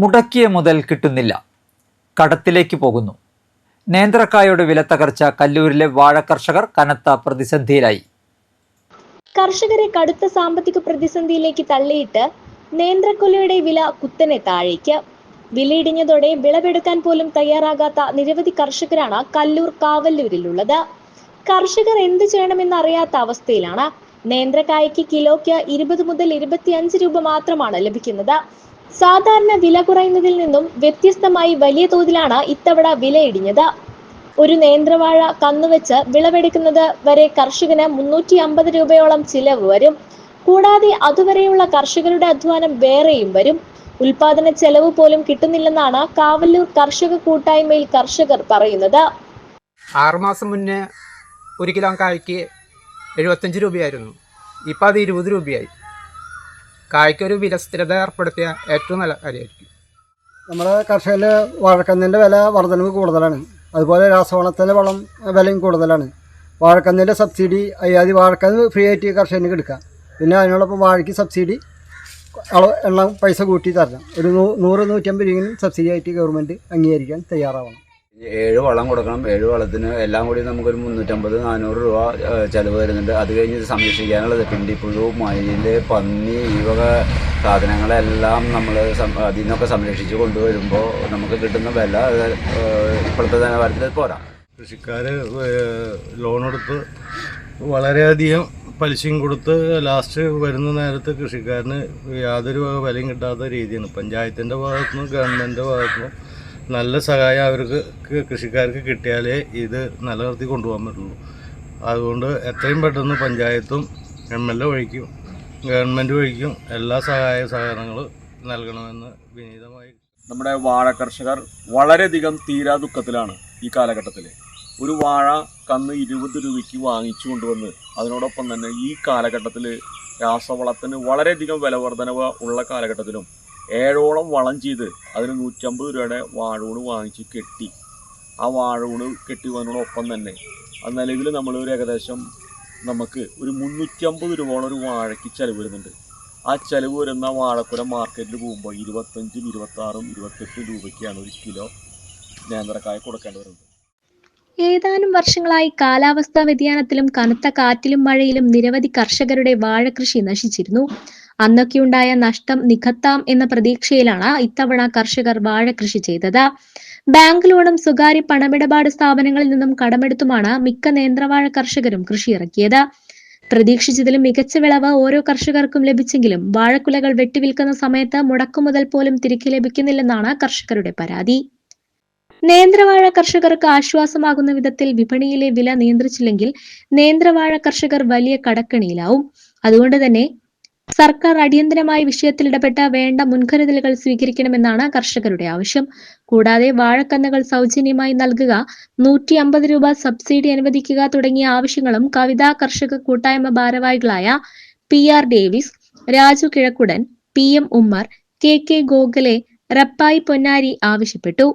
മുടക്കിയ മുതൽ കിട്ടുന്നില്ല. കടത്തിലേക്ക് പോകുന്നു. നേന്ത്രക്കായയുടെ വില തകർച്ച കല്ലൂരിലെ വാഴ കർഷകർ കനത്ത പ്രതിസന്ധിയിലായി. കർഷകരെ കടുത്ത സാമ്പത്തിക പ്രതിസന്ധിയിലേക്ക് തള്ളിയിട്ട് നേന്ത്രക്കൊലയുടെ വില കുത്തനെ താഴേക്ക്. വിലയിടിഞ്ഞതോടെ വിളവെടുക്കാൻ പോലും തയ്യാറാകാത്ത നിരവധി കർഷകരാണ് കല്ലൂർ കാവല്ലൂരിലുള്ളത്. കർഷകർ എന്ത് ചെയ്യണമെന്ന് അറിയാത്ത അവസ്ഥയിലാണ്. നേന്ത്രക്കായയ്ക്ക് കിലോയ്ക്ക് ഇരുപത് മുതൽ ഇരുപത്തിയഞ്ച് രൂപ മാത്രമാണ് ലഭിക്കുന്നത്. സാധാരണ വില കുറയുന്നതിൽ നിന്നും വ്യത്യസ്തമായി വലിയ തോതിലാണ് ഇത്തവണ വിലയിടിഞ്ഞത് ഒരു നേന്ത്രവാഴ കന്നുവെച്ച് വിളവെടുക്കുന്നത് വരെ കർഷകന് മുന്നൂറ്റി അമ്പത് രൂപയോളം ചിലവ് വരും. കൂടാതെ അതുവരെയുള്ള കർഷകരുടെ അധ്വാനം വേറെയും വരും. ഉൽപാദന ചെലവ് പോലും കിട്ടുന്നില്ലെന്നാണ് കാവല്ലൂർ കർഷക കൂട്ടായ്മയിൽ കർഷകർ പറയുന്നത്. ആറുമാസം മുന്നേ ഒരു കിലോ കായ്ക്ക് എഴുപത്തഞ്ച് രൂപയായിരുന്നു. ഇപ്പോൾ അത് ഇരുപത് രൂപയായി. കായ്ക്കൊരു വില സ്ഥിരത ഏർപ്പെടുത്തിയ ഏറ്റവും നല്ല കാര്യമായിരിക്കും. നമ്മുടെ കർഷകർ വാഴക്കന്നിന്റെ വില വർധനവ് കൂടുതലാണ്. അതുപോലെ രാസവളത്തിന്റെ വളം വിലയും കൂടുതലാണ്. വാഴക്കന്നിന്റെ സബ്സിഡി അയ്യാതി വാഴക്കന്ന് ഫ്രീ ആയിട്ട് കർഷകന് എടുക്കാം പിന്നെ അതിനോടൊപ്പം വാഴയ്ക്ക് സബ്സിഡി അളവ് എണ്ണം പൈസ കൂട്ടി തരണം. ഒരു നൂറ് നൂറ്റമ്പത് രൂപയും സബ്സിഡി ആയിട്ട് ഗവൺമെന്റ് അംഗീകരിക്കാൻ തയ്യാറാവണം. ഏഴ് വളം കൊടുക്കണം. ഏഴ് വളത്തിന് എല്ലാം കൂടി നമുക്കൊരു മുന്നൂറ്റമ്പത് നാനൂറ് രൂപ ചിലവ് വരുന്നുണ്ട്. അത് കഴിഞ്ഞ് സംരക്ഷിക്കാനുള്ളത് പിണ്ടിപ്പുഴു മയിൽ പന്നി ഈ വക സാധനങ്ങളെല്ലാം നമ്മൾ അതിൽ നിന്നൊക്കെ സംരക്ഷിച്ച് കൊണ്ടുവരുമ്പോൾ നമുക്ക് കിട്ടുന്ന വില ഇപ്പോഴത്തെ നിലവാരത്തിൽ പോരാ. കൃഷിക്കാർ ലോണെടുത്ത് വളരെയധികം പലിശയും കൊടുത്ത് ലാസ്റ്റ് വരുന്ന നേരത്ത് കൃഷിക്കാരന് യാതൊരു വിലയും കിട്ടാത്ത രീതിയാണ്. പഞ്ചായത്തിന്റെ ഭാഗത്തുനിന്നും ഗവൺമെന്റിന്റെ ഭാഗത്തുനിന്നും നല്ല സഹായം അവർക്ക് കൃഷിക്കാർക്ക് കിട്ടിയാലേ ഇത് നിലനിർത്തി കൊണ്ടുപോകാൻ പറ്റുള്ളൂ. അതുകൊണ്ട് എത്രയും പെട്ടെന്ന് പഞ്ചായത്തും എം എൽ എ വഴിക്കും ഗവൺമെന്റ് വഴിക്കും എല്ലാ സഹായ സഹകരണങ്ങളും നൽകണമെന്ന് വിനീതമായി. നമ്മുടെ വാഴ കർഷകർ വളരെയധികം തീരാ ദുഃഖത്തിലാണ് ഈ കാലഘട്ടത്തിൽ ഒരു വാഴ കന്ന് ഇരുപത് രൂപയ്ക്ക് വാങ്ങിച്ചു കൊണ്ടുവന്ന് അതിനോടൊപ്പം തന്നെ ഈ കാലഘട്ടത്തിൽ രാസവളത്തിന് വളരെയധികം വില ഉള്ള കാലഘട്ടത്തിലും ഏഴോളം വളം ചെയ്ത് അതിന് നൂറ്റമ്പത് രൂപയുടെ വാഴൂണ് വാങ്ങിച്ച് കെട്ടി. ആ വാഴൂണ് കെട്ടി വന്നതോടൊപ്പം തന്നെ അത് നിലവിൽ നമ്മൾ ഒരു ഏകദേശം നമുക്ക് ഒരു മുന്നൂറ്റമ്പത് രൂപയോളം ഒരു വാഴയ്ക്ക് ചിലവ് വരുന്നുണ്ട്. ആ ചിലവ് വരുന്ന വാഴക്കുല മാർക്കറ്റിൽ പോകുമ്പോൾ ഇരുപത്തഞ്ചും ഇരുപത്താറും ഇരുപത്തെട്ടും രൂപയ്ക്കാണ് ഒരു കിലോ നേന്ത്രക്കായ കൊടുക്കേണ്ടി വരുന്നത്. ഏതാനും വർഷങ്ങളായി കാലാവസ്ഥാ വ്യതിയാനത്തിലും കനത്ത കാറ്റിലും മഴയിലും നിരവധി കർഷകരുടെ വാഴകൃഷി നശിച്ചിരുന്നു. അന്നൊക്കെയുണ്ടായ നഷ്ടം നികത്താം എന്ന പ്രതീക്ഷയിലാണ് ഇത്തവണ കർഷകർ വാഴ കൃഷി ചെയ്തത്. ബാങ്ക് ലോണും സ്വകാര്യ പണമിടപാട് സ്ഥാപനങ്ങളിൽ നിന്നും കടമെടുത്തുമാണ് മിക്ക നേന്ത്രവാഴ കർഷകരും കൃഷി ഇറക്കിയത് പ്രതീക്ഷിച്ചതിലും മികച്ച വിളവ് ഓരോ കർഷകർക്കും ലഭിച്ചെങ്കിലും വാഴക്കുലകൾ വെട്ടിവിൽക്കുന്ന സമയത്ത് മുടക്കുമുതൽ പോലും തിരികെ ലഭിക്കുന്നില്ലെന്നാണ് കർഷകരുടെ പരാതി. നേന്ത്രവാഴ കർഷകർക്ക് ആശ്വാസമാകുന്ന വിധത്തിൽ വിപണിയിലെ വില നിയന്ത്രിച്ചില്ലെങ്കിൽ നേന്ത്രവാഴ കർഷകർ വലിയ കടക്കണിയിലാവും. അതുകൊണ്ട് തന്നെ സർക്കാർ അടിയന്തരമായി വിഷയത്തിൽ ഇടപെട്ട വേണ്ട മുൻകരുതലുകൾ സ്വീകരിക്കണമെന്നാണ് കർഷകരുടെ ആവശ്യം. കൂടാതെ വാഴക്കന്നുകൾ സൗജന്യമായി നൽകുക നൂറ്റി അമ്പത് രൂപ സബ്സിഡി അനുവദിക്കുക തുടങ്ങിയ ആവശ്യങ്ങളും കവിതാ കർഷക കൂട്ടായ്മ ഭാരവാഹികളായ P R Davis Raju Kizhakkudan P M Ummer K K Gokhale Rappai Ponnari ആവശ്യപ്പെട്ടു.